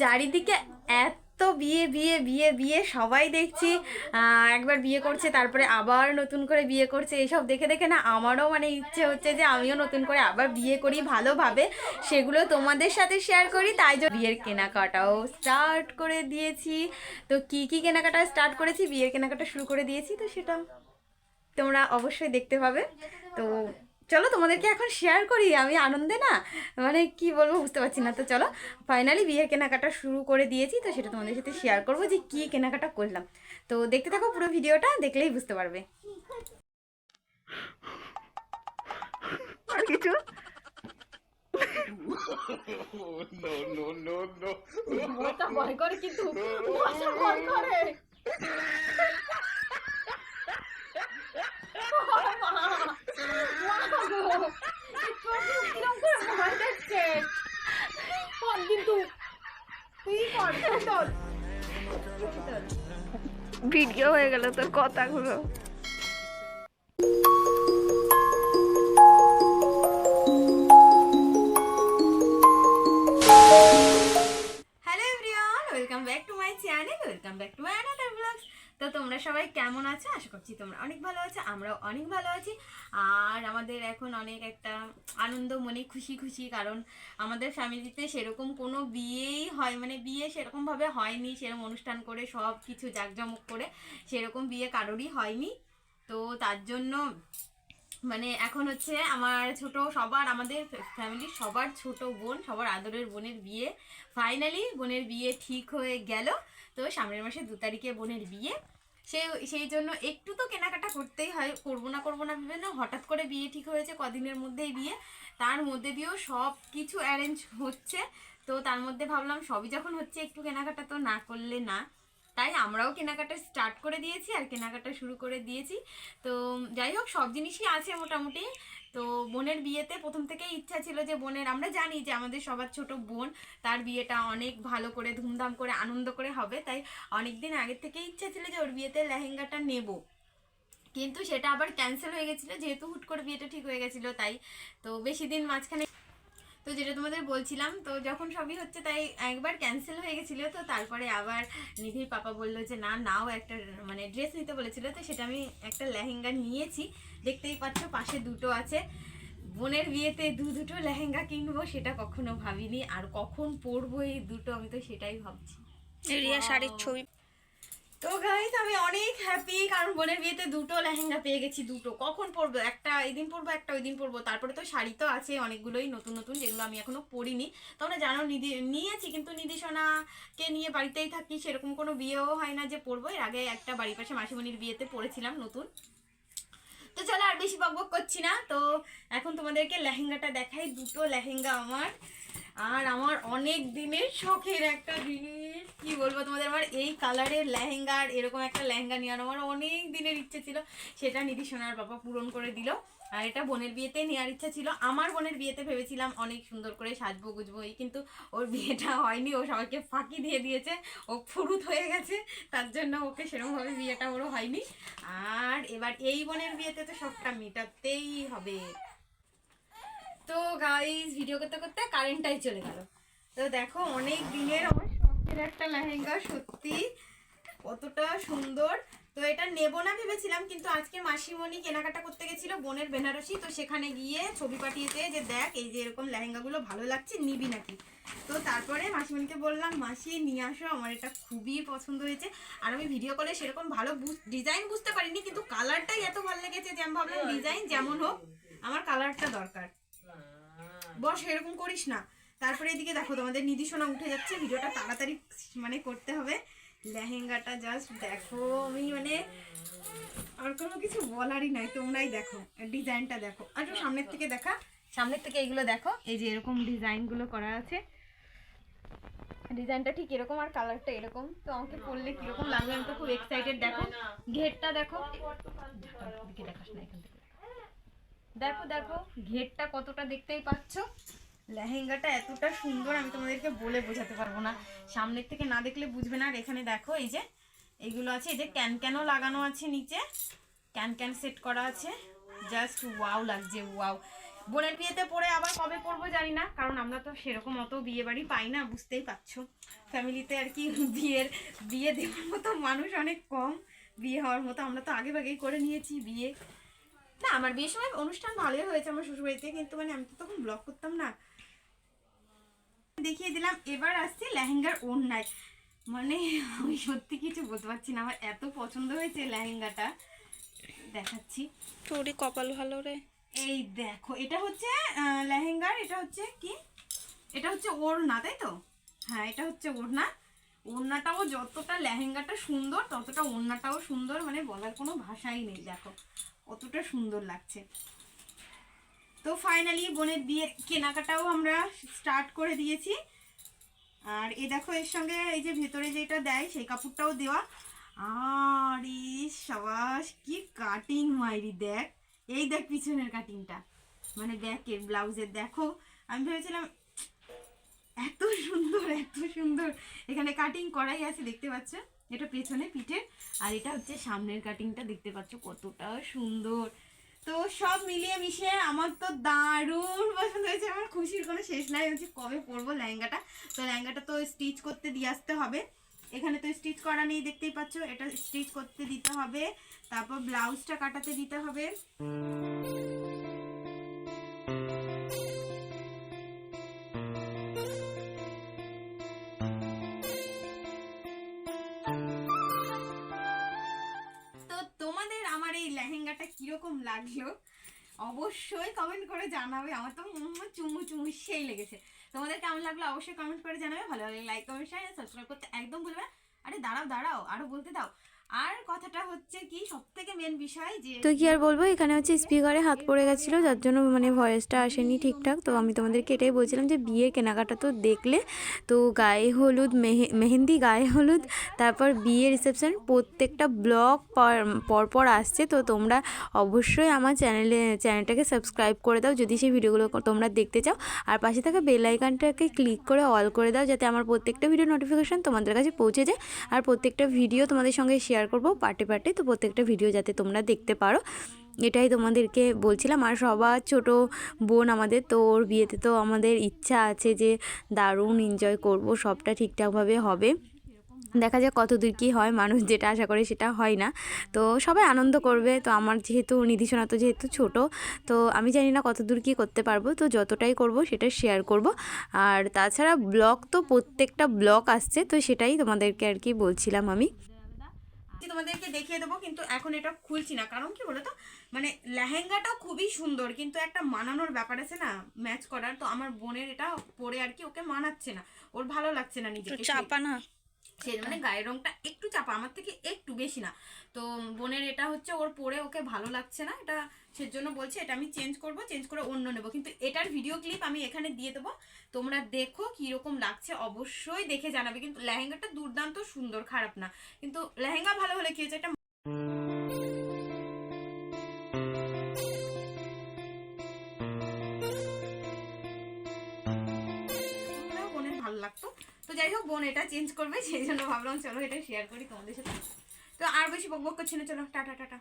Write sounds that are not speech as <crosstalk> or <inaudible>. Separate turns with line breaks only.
চারিদিকে এত বিয়ে বিয়ে বিয়ে বিয়ে, সবাই দেখছি একবার বিয়ে করছে, তারপরে আবার নতুন করে বিয়ে করছে এইসব দেখে দেখে না আমারও মানে ইচ্ছে হচ্ছে যে আমিও নতুন করে আবার বিয়ে করি ভালোভাবে। সেগুলো তোমাদের সাথে শেয়ার করি, তাই জন্য বিয়ের কেনাকাটাও স্টার্ট করে দিয়েছি। তো কি কি কেনাকাটা স্টার্ট করেছি? বিয়ের কেনাকাটা শুরু করে দিয়েছি, তো সেটা তোমরা অবশ্যই দেখতে পাবে। তো চলো তোমাদেরকে এখন শেয়ার করি আমি আনন্দে না মানে কি বলব বুঝতে পারছি না। তো চলো ফাইনালি বিয়ের কেনাকাটা শুরু করে দিয়েছি তো সেটা তোমাদের সাথে শেয়ার করব যে কি কেনাকাটা করলাম। তো দেখতে থাকো পুরো ভিডিওটা দেখলেই বুঝতে পারবে। কিছু
no, no, no, no.
Video হয়ে গেল তোর কথাগুলো সবাই কেমন আছে? আশা করছি তোমরা অনেক ভালো আছো, আমরাও অনেক ভালো আছি। আর আমাদের এখন অনেক একটা আনন্দ, মনে খুশি খুশি, কারণ আমাদের ফ্যামিলিতে সেরকম কোনো বিয়েই হয় মানে বিয়ে সেরকমভাবে হয়নি, সেরকম অনুষ্ঠান করে সব কিছু জাঁকজমক করে সেরকম বিয়ে কারোরই হয়নি। তো তার জন্য মানে এখন হচ্ছে আমার ছোট সবার, আমাদের ফ্যামিলির সবার ছোট বোন, সবার আদরের বোনের বিয়ে ফাইনালি বোনের বিয়ে ঠিক হয়ে গেল। তো সামনের মাসে দু তারিখে বোনের বিয়ে। সেই সেই জন্য একটু তো কেনাকাটা করতেই হয়, করব না করব না ভেবে না, হঠাৎ করে বিয়ে ঠিক হয়েছে, কদিনের মধ্যেই বিয়ে। তার মধ্যে দিয়েও সব কিছু অ্যারেঞ্জ হচ্ছে, তো তার মধ্যে ভাবলাম সবই যখন হচ্ছে একটু কেনাকাটা তো না করলে না। তাই আমরাও কেনাকাটা স্টার্ট করে দিয়েছি আর কেনাকাটা শুরু করে দিয়েছি। তো যাই হোক, সব জিনিসই আছে মোটামুটি। তো বোনের বিয়েতে প্রথম থেকেই ইচ্ছা ছিল যে বোনের, আমরা জানি যে আমাদের সবার ছোট বোন, তার বিয়েটা অনেক ভালো করে, ধুমধাম করে, আনন্দ করে হবে। তাই অনেক দিন আগের থেকেই ইচ্ছা ছিল যে ওর বিয়েতে লেহেঙ্গাটা নেব। কিন্তু সেটা আবার ক্যান্সেল হয়ে গেছিল, যেহেতু হুট করে বিয়েটা ঠিক হয়ে গেছিল, তাই তো বেশি দিন মাঝখানে তো যেটা তোমাদের বলছিলাম তো যখন সবই হচ্ছে তাই একবার ক্যান্সেল হয়ে গেছিল তো তারপরে আবার নিধির পাপা বলল যে না নাও একটা মানে ড্রেস নিতে বলেছিল। তো সেটা আমি একটা লেহেঙ্গা নিয়েছি। দেখতেই পাচ্ছ পাশে দুটো আছে। বোনের বিয়েতে দু দুটো লেহেঙ্গা কিনবো সেটা কখনো ভাবিনি। আর কখন পরবো এই দুটো আমি তো সেটাই ভাবছি।
রিয়া শাড়ির ছবি
তো গাইস আমি অনেক হ্যাপি কারণ বোনের বিয়েতে দুটো লেহেঙ্গা পেয়ে গেছি, দুটো। কখন পরবো? একটা এদিন পরবো, একটা ওই দিন পরবো। তারপরে তো শাড়ি তো আছে, অনেকগুলোই নতুন নতুন, যেগুলো আমি এখনও পরিনি। তোমরা জানো, নিধি, নিয়েছি কিন্তু নির্দেশনাকে নিয়ে বাড়িতেই থাকি, সেরকম কোনো বিয়েও হয় না যে পরবো। এর আগে একটা বাড়ির পাশে মাসিমণির বিয়েতে পড়েছিলাম নতুন। তো চলো আর বেশি বকবক করছি না। তো এখন তোমাদেরকে লেহেঙ্গাটা দেখাই, দুটো লেহেঙ্গা আমার। আর আমার অনেক দিনের শখের একটা জিনিস। কি বলব তোমাদের? আমার এই কালারের লেহেঙ্গা আর এরকম একটা লেহেঙ্গা নেওয়ার আমার অনেক দিনের ইচ্ছে ছিল। সেটা নিধি সোনার বাবা পূরণ করে দিল। আর এটা বোনের বিয়েতে নেওয়ার ইচ্ছা ছিল। আমার বোনের বিয়েতে ভেবেছিলাম অনেক সুন্দর করে সাজবো, গুজবো। এই কিন্তু ওর বিয়েটা হয়নি। ও সবাইকে ফাঁকি দিয়ে দিয়েছে। ও ফুরুত হয়ে গেছে। তার জন্য ওকে সেরকমভাবে বিয়েটা ওরও হয়নি। আর এবার এই বোনের বিয়েতে তো সবটা মেটাতেই হবে। তো গাইস ভিডিও করতে করতে কারেন্টটাই চলে গেল। তো দেখো, অনেক দিনের আমার শখের একটা লেহেঙ্গা, সত্যি। কতটা সুন্দর। তো এটা নেব না ভেবেছিলাম, কিন্তু আজকে মাসিমণি কেনাকাটা করতে গেছিল বোনের বেনারসি, তো সেখানে গিয়ে ছবি পাঠিয়েছে যে, দেখ, এই যে এরকম লেহেঙ্গাগুলো ভালো লাগছে, নিবি নাকি? তো তারপরে মাসিমণিকে বললাম, মাসি, নিয়ে আসো, আমার এটা খুবই পছন্দ হয়েছে। আর আমি ভিডিও কলে সেরকম ভালো ডিজাইন বুঝতে পারিনি, কিন্তু কালারটাই এত ভালো লেগেছে যে, আমি ভাবলাম ডিজাইন যেমন হোক, আমার কালারটা দরকার। বস, এরকম করিস না। তারপরে এদিকে দেখো তোমাদের নির্দেশনা উঠে যাচ্ছে ভিডিওটা তাড়াতাড়ি মানে করতে হবে। লেহেঙ্গাটা জাস্ট দেখো আমি মানে আর কোনো কিছু বলারই নাই তোমরাই দেখো ডিজাইনটা দেখো। আর সামনের থেকে দেখা। সামনের থেকে এইগুলো দেখো। এই যে এরকম ডিজাইনগুলো করা আছে। ডিজাইনটা ঠিক এরকম আর কালারটা এরকম। তো আমাকে পরলে কীরকম লাগবে আমি তো খুব এক্সাইটেড দেখো। ঘেরটা দেখো। দেখাস না এখান থেকে। দেখো দেখো ঘেরটা কতটা দেখতেই পাচ্ছ। লেহেঙ্গাটা এতটা সুন্দর, আমি তোমাদেরকে বলে বোঝাতে পারব না। সামনের থেকে না দেখলে বুঝবে না, আর এখানে দেখো, এই যে, এগুলো আছে, এই যে ক্যান ক্যানও লাগানো আছে নিচে। ক্যান ক্যান সেট করা আছে। জাস্ট ওয়াও লাগছে, ওয়াও। বোনের বিয়েতে পরে আবার কবে পরবো জানি না, কারণ আমরা তো সেরকম অত বিয়ে বাড়ি পাই না, বুঝতেই পারছ। ফ্যামিলিতে আর কি <laughs> বিয়ের, বিয়ে দেওয়ার মতো মানুষ অনেক কম। বিয়ে হওয়ার মতো আমরা তো আগে ভাগেই করে নিয়েছি বিয়ে। না, আমার বিয়ের সময় অনুষ্ঠান ভালোই হয়েছে আমার শ্বশুরবাড়িতে, কিন্তু মানে আমি তো তখন ব্লগ করতাম না। দেখিয়ে দিলাম এবার আসছে লেহেঙ্গার ওড়নায়। মানে আমি সত্যি কিছু বলতে পারছি না আমার এত পছন্দ হয়েছে লেহেঙ্গাটা। দেখাচ্ছি।
তোরই কপাল ভালো রে।
এই দেখো এটা হচ্ছে লেহেঙ্গার এটা হচ্ছে কি? এটা হচ্ছে ওড়না তাই তো? হ্যাঁ এটা হচ্ছে ওড়না। ওড়নাটাও যতটা লেহেঙ্গাটা সুন্দর ততটা ওড়নাটাও সুন্দর মানে বলার কোনো ভাষাই নেই দেখো। কতটা সুন্দর লাগছে। তো ফাইনালি বোনের বিয়ের কেনাকাটাও আমরা স্টার্ট করে দিয়েছি। আর এ দেখো, এর সঙ্গে এই যে ভেতরে যেটা দেয়, সেই কাপড়টাও দেওয়া। আর সাবাস, কি কাটিং মাইরি, দেখ। এই দেখ পিছনের কাটিংটা মানে ব্যাকের ব্লাউজের, দেখো। আমি ভেবেছিলাম, এত সুন্দর এত সুন্দর। এখানে কাটিং করাই আছে, দেখতে পাচ্ছ? এটা পেছনে পিঠের আর এটা হচ্ছে সামনের কাটিংটা দেখতে পাচ্ছ কতটা সুন্দর। তো সব মিলিয়ে মিশিয়ে আমার তো দারুণ পছন্দ হয়েছে। আমার খুশির কোনো শেষ নাই। হচ্ছে কবে পরবো লেহেঙ্গাটা? তো লেহেঙ্গাটা তো স্টিচ করতে দিয়ে আসতে হবে। এখানে তো স্টিচ করা নেই, দেখতেই পাচ্ছ। এটা স্টিচ করতে দিতে হবে। তারপর ব্লাউজটা কাটাতে দিতে হবে। লাগল। অবশ্যই কমেন্ট করে জানাবে। আমার তো চুমু চুমু সেই লেগেছে। তোমাদের কেমন লাগল অবশ্যই কমেন্ট করে জানাবে। ভালো লাগলে লাইক কমেন্ট শেয়ার সাবস্ক্রাইব করতে একদম ভুলবে না। আরে দাঁড়াও দাঁড়াও, আরও বলতে দাও। আর কথাটা হচ্ছে কি সব থেকে মেন বিষয় যে
তো কি আর বলব, এখানে হচ্ছে স্পিকারে হাত পড়ে গেছিল, যার জন্য মানে ভয়েসটা আসেনি ঠিকঠাক। তো আমি তোমাদেরকে এটাই বলছিলাম যে বিয়ে কেনাকাটা তো দেখলে, তো গায়ে হলুদ, মেহে- মেহেন্দি গায়ে হলুদ, তারপর বিয়ে রিসেপশন প্রত্যেকটা ব্লগ পরপর আসছে। তো তোমরা অবশ্যই আমার চ্যানেলে চ্যানেলটাকে সাবস্ক্রাইব করে দাও, যদি সেই ভিডিওগুলো তোমরা দেখতে চাও। আর পাশে থাকা বেল আইকনটাকে ক্লিক করে অল করে দাও, যাতে আমার প্রত্যেকটা ভিডিও নোটিফিকেশান তোমাদের কাছে পৌঁছে যায়। আর প্রত্যেকটা ভিডিও তোমাদের সঙ্গে শেয়ার করব পার্টে পার্টে তো প্রত্যেকটা ভিডিও যাতে তোমরা দেখতে পারো। এটাই তোমাদেরকে বলছিলাম, আর সবার ছোট বোন আমাদের, তো ওর বিয়েতে তো আমাদের ইচ্ছা আছে যে দারুণ এনজয় করব, সবটা ঠিকঠাকভাবে হবে। দেখা যাক কত দূর কী হয়, মানুষ যেটা আশা করে সেটা হয় না। তো সবাই আনন্দ করবে, তো আমার যেহেতু নিধিসোনা তো যেহেতু ছোট, তো আমি জানি না কত দূর কী করতে পারব, তো যতটাই করব সেটা শেয়ার করব। আর তাছাড়া ব্লগ তো প্রত্যেকটা ব্লগ আসছে, তো সেটাই তোমাদেরকে আর কি বলছিলাম আমি।
তোমাদেরকে দেখিয়ে দেবো কিন্তু এখন এটা খুলছি না। কারণ কি বলতো? মানে লেহেঙ্গাটাও খুবই সুন্দর কিন্তু একটা মানানোর ব্যাপার আছে না ম্যাচ করার। তো আমার বোনের এটা পরে আর কি ওকে মানাচ্ছে না। ওর ভালো লাগছে না নিজেকে
চাপা না?
সেই মানে গায়ের রংটা একটু চাপা, আমার থেকে একটু বেশি না। তো বোনের এটা হচ্ছে ওর পরে ওকে ভালো লাগছে না, এটা সেজন্য বলছে, এটা আমি চেঞ্জ করব, চেঞ্জ করে অন্য নেব। কিন্তু এটার ভিডিও ক্লিপ আমি এখানে দিয়ে দেবো। তোমরা দেখো কীরকম লাগছে, অবশ্যই দেখে জানাবে। কিন্তু লেহেঙ্গাটা দুর্দান্ত সুন্দর, খারাপ না। কিন্তু লেহেঙ্গা ভালো হলে কি হচ্ছে একটা যাই হোক, বোন এটা চেঞ্জ করবে, সেই জন্য ভাবলাম চলো এটা শেয়ার করি তোমাদের সাথে। তো আর বেশি বকবক বক করছি না, চলো, টাটা টাটা।